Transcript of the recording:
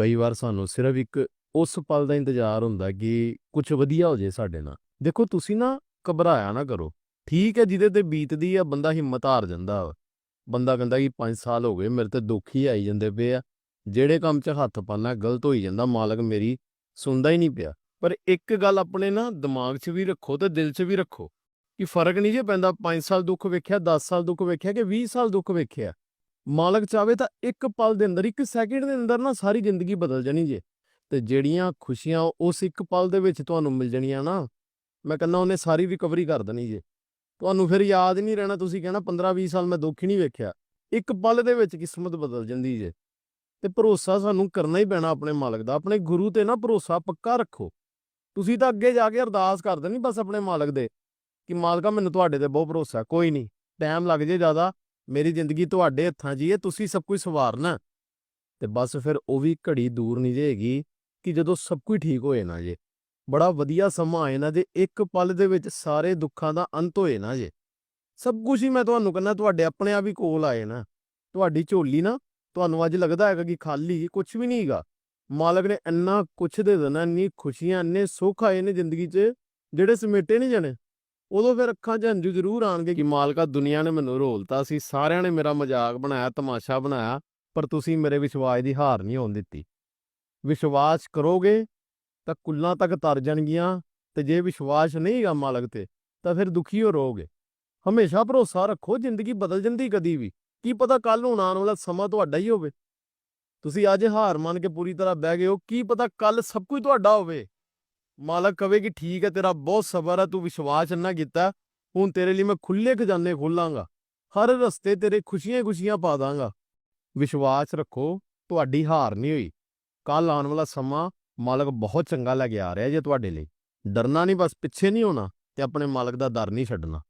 ਕਈ ਵਾਰ ਸਾਨੂੰ ਸਿਰਫ ਇੱਕ ਉਸ ਪਲ ਦਾ ਇੰਤਜ਼ਾਰ ਹੁੰਦਾ ਕਿ ਕੁਝ ਵਧੀਆ ਹੋ ਜੇ ਸਾਡੇ ਨਾਲ। ਦੇਖੋ, ਤੁਸੀਂ ਨਾ ਘਬਰਾਇਆ ਨਾ ਕਰੋ। ਠੀਕ ਹੈ, ਜਿਹਦੇ ਤੇ ਬੀਤਦੀ ਆ, ਬੰਦਾ ਹਿੰਮਤ ਹਾਰ ਜਾਂਦਾ ਵਾ। ਬੰਦਾ ਕਹਿੰਦਾ ਕਿ 5 ਸਾਲ ਹੋ ਗਏ, ਮੇਰੇ ਤੇ ਦੁੱਖ ਹੀ ਆਈ ਜਾਂਦੇ ਪਏ ਆ। ਜਿਹੜੇ ਕੰਮ 'ਚ ਹੱਥ ਪਾਣਾ ਗਲਤ ਹੋਈ ਜਾਂਦਾ, ਮਾਲਕ ਮੇਰੀ ਸੁਣਦਾ ਹੀ ਨਹੀਂ ਪਿਆ। ਪਰ ਇੱਕ ਗੱਲ ਆਪਣੇ ਨਾ ਦਿਮਾਗ 'ਚ ਵੀ ਰੱਖੋ ਤੇ ਦਿਲ 'ਚ ਵੀ ਰੱਖੋ ਕਿ ਫ਼ਰਕ ਨਹੀਂ ਜੇ ਪੈਂਦਾ। 5 ਸਾਲ ਦੁੱਖ ਵੇਖਿਆ 10 ਸਾਲ ਦੁੱਖ ਵੇਖਿਆ ਕਿ 20 ਸਾਲ ਦੁੱਖ ਵੇਖਿਆ? ਮਾਲਕ ਚਾਵੇ ਤਾਂ ਇੱਕ ਪਲ ਦੇ ਅੰਦਰ, ਇੱਕ ਸੈਕਿੰਡ ਦੇ ਅੰਦਰ ਨਾ ਸਾਰੀ ਜ਼ਿੰਦਗੀ ਬਦਲ ਜਾਣੀ ਜੇ। ਤੇ ਜਿਹੜੀਆਂ ਖੁਸ਼ੀਆਂ ਉਸ ਇੱਕ ਪਲ ਦੇ ਵਿੱਚ ਤੁਹਾਨੂੰ ਮਿਲ ਜਾਣੀਆਂ ਨਾ, ਮੈਂ ਕਹਿੰਦਾ ਉਹਨੇ ਸਾਰੀ ਰਿਕਵਰੀ ਕਰ ਦੇਣੀ ਜੇ। ਤੁਹਾਨੂੰ ਫਿਰ ਯਾਦ ਨਹੀਂ ਰਹਿਣਾ, ਤੁਸੀਂ ਕਹਿਣਾ 15 20 ਸਾਲ ਮੈਂ ਦੁੱਖ ਹੀ ਨਹੀਂ ਵੇਖਿਆ। ਇੱਕ ਪਲ ਦੇ ਵਿੱਚ ਕਿਸਮਤ ਬਦਲ ਜਾਂਦੀ ਜੇ। ਤੇ ਭਰੋਸਾ ਸਾਨੂੰ ਕਰਨਾ ਹੀ ਪੈਣਾ ਆਪਣੇ ਮਾਲਕ ਦਾ। ਆਪਣੇ ਗੁਰੂ ਤੇ ਨਾ ਭਰੋਸਾ ਪੱਕਾ ਰੱਖੋ। ਤੁਸੀਂ ਤਾਂ ਅੱਗੇ ਜਾ ਕੇ ਅਰਦਾਸ ਕਰ ਦੇਣੀ ਬਸ ਆਪਣੇ ਮਾਲਕ ਦੇ, ਕਿ ਮਾਲਕਾ ਮੈਨੂੰ ਤੁਹਾਡੇ ਤੇ ਬਹੁਤ ਭਰੋਸਾ, ਕੋਈ ਨਹੀਂ। ਟਾਈਮ ਲੱਗ ਜੇ ਜ਼ਿਆਦਾ ਮੇਰੀ ਜ਼ਿੰਦਗੀ ਤੁਹਾਡੇ ਹੱਥਾਂ 'ਚ ਹੀ ਹੈ, ਤੁਸੀਂ ਸਭ ਕੁਝ ਸਵਾਰਨਾ। ਤੇ ਬਸ ਫਿਰ ਉਹ ਵੀ ਘੜੀ ਦੂਰ ਨਹੀਂ ਜੇਗੀ ਕਿ ਜਦੋਂ ਸਭ ਕੁਝ ਠੀਕ ਹੋਏ ਨਾ ਜੇ। ਬੜਾ ਵਧੀਆ ਸਮਾਂ ਆਏ ਨਾ ਜੇ, ਇੱਕ ਪਲ ਦੇ ਵਿੱਚ ਸਾਰੇ ਦੁੱਖਾਂ ਦਾ ਅੰਤ ਹੋਏ ਨਾ ਜੇ। ਸਭ ਕੁਝ ਹੀ ਮੈਂ ਤੁਹਾਨੂੰ ਕਹਿੰਦਾ, ਤੁਹਾਡੇ ਆਪਣੇ ਆਪ ਹੀ ਕੋਲ ਆਏ ਨਾ ਤੁਹਾਡੀ ਝੋਲੀ ਨਾ, ਤੁਹਾਨੂੰ ਅੱਜ ਲੱਗਦਾ ਹੈਗਾ ਕਿ ਖਾਲੀ ਕੁਝ ਵੀ ਨਹੀਂ ਹੈਗਾ। ਮਾਲਕ ਨੇ ਇੰਨਾ ਕੁਝ ਦੇ ਦੇਣਾ, ਇੰਨੀ ਖੁਸ਼ੀਆਂ, ਇੰਨੇ ਸੁੱਖ ਆਏ ਨੇ ਜ਼ਿੰਦਗੀ 'ਚ, ਜਿਹੜੇ ਸਮੇਟੇ ਨਹੀਂ ਜਾਣੇ। ਉਦੋਂ ਫਿਰ ਅੱਖਾਂ 'ਚ ਹੰਝੂ ਜ਼ਰੂਰ ਆਣਗੇ ਕਿ ਮਾਲਕਾ ਦੁਨੀਆ ਨੇ ਮੈਨੂੰ ਰੋਲਤਾ ਸੀ, ਸਾਰਿਆਂ ਨੇ ਮੇਰਾ ਮਜ਼ਾਕ ਬਣਾਇਆ, ਤਮਾਸ਼ਾ ਬਣਾਇਆ, ਪਰ ਤੁਸੀਂ ਮੇਰੇ ਵਿਸ਼ਵਾਸ ਦੀ ਹਾਰ ਨਹੀਂ ਹੋਣ ਦਿੱਤੀ। ਵਿਸ਼ਵਾਸ ਕਰੋਗੇ ਤਾਂ ਕੁੱਲਾਂ ਤੱਕ ਤਰ ਜਾਣਗੀਆਂ ਤੇ ਜੇ ਵਿਸ਼ਵਾਸ ਨਹੀਂਗਾ ਮਾਲਕ ਤੇ, ਤਾਂ ਫਿਰ ਦੁਖੀ ਹੋ ਰਹੋਗੇ ਹਮੇਸ਼ਾ ਭਰੋਸਾ ਰੱਖੋ ਜ਼ਿੰਦਗੀ ਬਦਲ ਜਾਂਦੀ ਕਦੀ ਵੀ, ਕੀ ਪਤਾ ਕੱਲ ਹੁਣ ਆਉਣ ਵਾਲਾ ਸਮਾਂ ਤੁਹਾਡਾ ਹੀ ਹੋਵੇ। ਤੁਸੀਂ ਅੱਜ ਹਾਰ ਮੰਨ ਕੇ ਪੂਰੀ ਤਰ੍ਹਾਂ ਬਹਿ ਗਏ ਹੋ, ਕੀ ਪਤਾ ਕੱਲ ਸਭ ਕੁਝ ਤੁਹਾਡਾ ਹੋਵੇ। ਮਾਲਕ ਕਵੇ ਕਿ ਠੀਕ ਹੈ, ਤੇਰਾ ਬਹੁਤ ਸਬਰ ਹੈ, ਤੂੰ ਵਿਸ਼ਵਾਸ ਇੰਨਾ ਕੀਤਾ, ਹੁਣ ਤੇਰੇ ਲਈ ਮੈਂ ਖੁੱਲੇ ਖਜ਼ਾਨੇ ਖੋਲਾਂਗਾ, ਹਰ ਰਸਤੇ ਤੇਰੇ ਖੁਸ਼ੀਆਂ ਖੁਸ਼ੀਆਂ ਪਾ ਦਾਂਗਾ। ਵਿਸ਼ਵਾਸ ਰੱਖੋ, ਤੁਹਾਡੀ ਹਾਰ ਨਹੀਂ ਹੋਈ। ਕੱਲ ਆਉਣ ਵਾਲਾ ਸਮਾਂ ਮਾਲਕ ਬਹੁਤ ਚੰਗਾ ਲੈ ਕੇ ਆ ਰਿਹਾ ਜੇ ਤੁਹਾਡੇ ਲਈ। ਡਰਨਾ ਨਹੀਂ, ਬਸ ਪਿੱਛੇ ਨਹੀਂ ਹੋਣਾ ਤੇ ਆਪਣੇ ਮਾਲਕ ਦਾ ਦਰ ਨਹੀਂ ਛੱਡਣਾ।